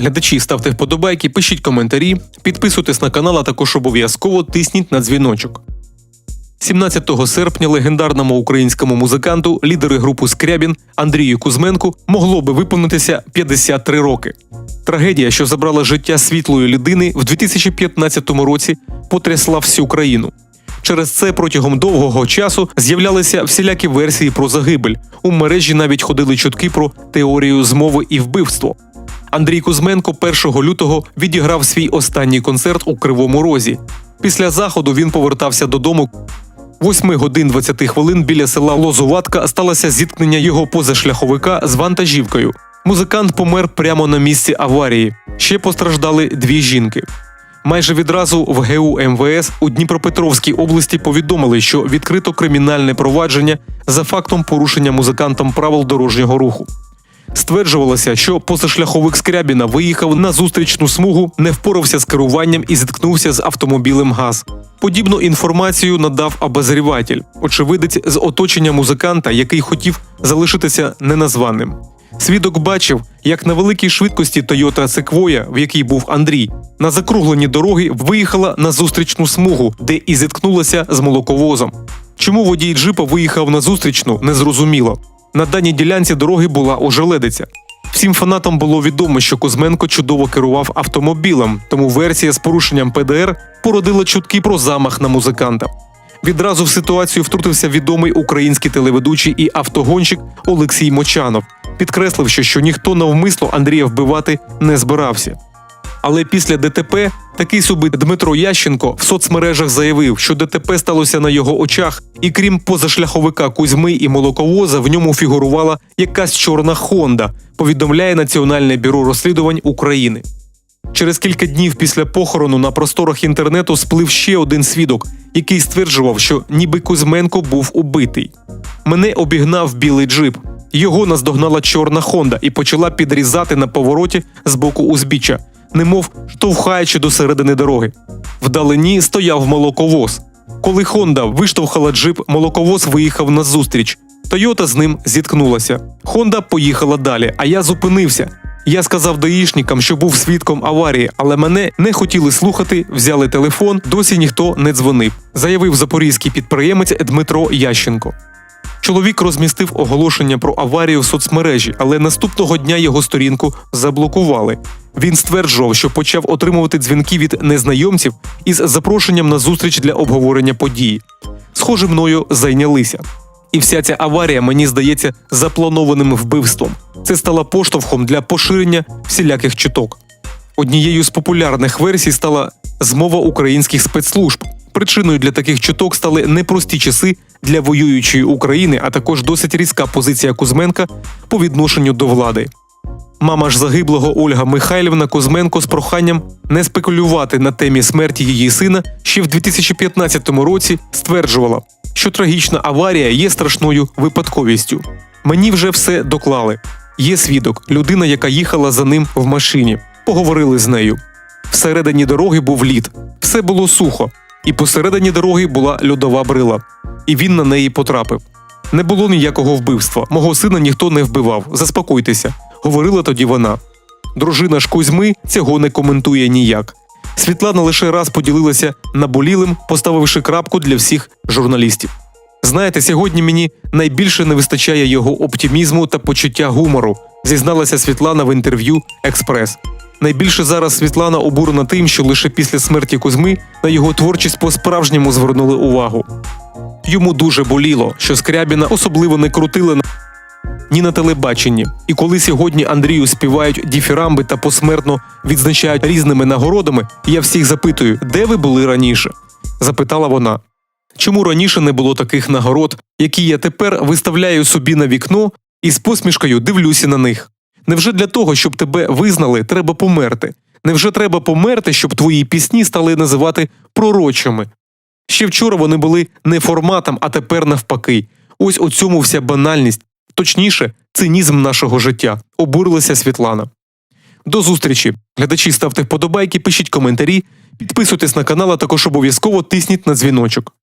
Глядачі, ставте вподобайки, пишіть коментарі, підписуйтесь на канал, а також обов'язково тисніть на дзвіночок. 17 серпня легендарному українському музиканту, лідери групи Скрябін Андрію Кузьменку могло би виповнитися 53 роки. Трагедія, що забрала життя світлої людини, в 2015 році потрясла всю країну. Через це протягом довгого часу з'являлися всілякі версії про загибель. У мережі навіть ходили чутки про теорію змови і вбивство. Андрій Кузьменко 1 лютого відіграв свій останній концерт у Кривому Розі. Після заходу він повертався додому. 8 годин 20 хвилин біля села Лозуватка сталося зіткнення його позашляховика з вантажівкою. Музикант помер прямо на місці аварії. Ще постраждали дві жінки. Майже відразу в ГУ МВС у Дніпропетровській області повідомили, що відкрито кримінальне провадження за фактом порушення музикантом правил дорожнього руху. Стверджувалося, що позашляховик Скрябіна виїхав на зустрічну смугу, не впорався з керуванням і зіткнувся з автомобілем ГАЗ. Подібну інформацію надав обозріватель, очевидець з оточення музиканта, який хотів залишитися неназваним. Свідок бачив, як на великій швидкості Toyota Sequoia, в якій був Андрій, на закруглені дороги виїхала на зустрічну смугу, де і зіткнулася з молоковозом. Чому водій джипа виїхав на зустрічну, незрозуміло. На даній ділянці дороги була ожеледиця. Всім фанатам було відомо, що Кузьменко чудово керував автомобілем, тому версія з порушенням ПДР породила чутки про замах на музиканта. Відразу в ситуацію втрутився відомий український телеведучий і автогонщик Олексій Мочанов, підкресливши, що ніхто навмисно Андрія вбивати не збирався. Але після ДТП такий собі Дмитро Ященко в соцмережах заявив, що ДТП сталося на його очах, і крім позашляховика Кузьми і молоковоза, в ньому фігурувала якась чорна Хонда, повідомляє Національне бюро розслідувань України. Через кілька днів після похорону на просторах інтернету сплив ще один свідок, який стверджував, що ніби Кузьменко був убитий. Мене обігнав білий джип. Його наздогнала чорна Хонда і почала підрізати на повороті з боку узбіччя, немов штовхаючи до середини дороги. Вдалині стояв молоковоз. Коли Хонда виштовхала джип, молоковоз виїхав назустріч. Тойота з ним зіткнулася. Хонда поїхала далі, а я зупинився. Я сказав даїшникам, що був свідком аварії, але мене не хотіли слухати, взяли телефон, досі ніхто не дзвонив, заявив запорізький підприємець Дмитро Ященко. Чоловік розмістив оголошення про аварію в соцмережі, але наступного дня його сторінку заблокували. Він стверджував, що почав отримувати дзвінки від незнайомців із запрошенням на зустріч для обговорення події. Схоже, мною зайнялися. І вся ця аварія мені здається запланованим вбивством. Це стало поштовхом для поширення всіляких чуток. Однією з популярних версій стала змова українських спецслужб. Причиною для таких чуток стали непрості часи для воюючої України, а також досить різка позиція Кузьменка по відношенню до влади. Мама ж загиблого Ольга Михайлівна Кузьменко з проханням не спекулювати на темі смерті її сина ще в 2015 році стверджувала, що трагічна аварія є страшною випадковістю. Мені вже все доклали. Є свідок, людина, яка їхала за ним в машині. Поговорили з нею. Всередині дороги був лід, все було сухо, і посередині дороги була льодова брила, і він на неї потрапив. Не було ніякого вбивства. Мого сина ніхто не вбивав. Заспокойтеся, говорила тоді вона. Дружина ж Кузьми цього не коментує ніяк. Світлана лише раз поділилася наболілим, поставивши крапку для всіх журналістів. Знаєте, сьогодні мені найбільше не вистачає його оптимізму та почуття гумору, зізналася Світлана в інтерв'ю Експрес. Найбільше зараз Світлана обурена тим, що лише після смерті Кузьми на його творчість по-справжньому звернули увагу. Йому дуже боліло, що Скрябіна особливо не крутили на ні на телебаченні. І коли сьогодні Андрію співають діфірамби та посмертно відзначають різними нагородами, я всіх запитую, де ви були раніше? запитала вона. Чому раніше не було таких нагород, які я тепер виставляю собі на вікно і з посмішкою дивлюся на них? Невже для того, щоб тебе визнали, треба померти? Невже треба померти, щоб твої пісні стали називати пророчими? Ще вчора вони були не форматом, а тепер навпаки. Ось у цьому вся банальність, точніше, цинізм нашого життя, обурилася Світлана. До зустрічі. Глядачі ставте вподобайки, пишіть коментарі, підписуйтесь на канал, а також обов'язково тисніть на дзвіночок.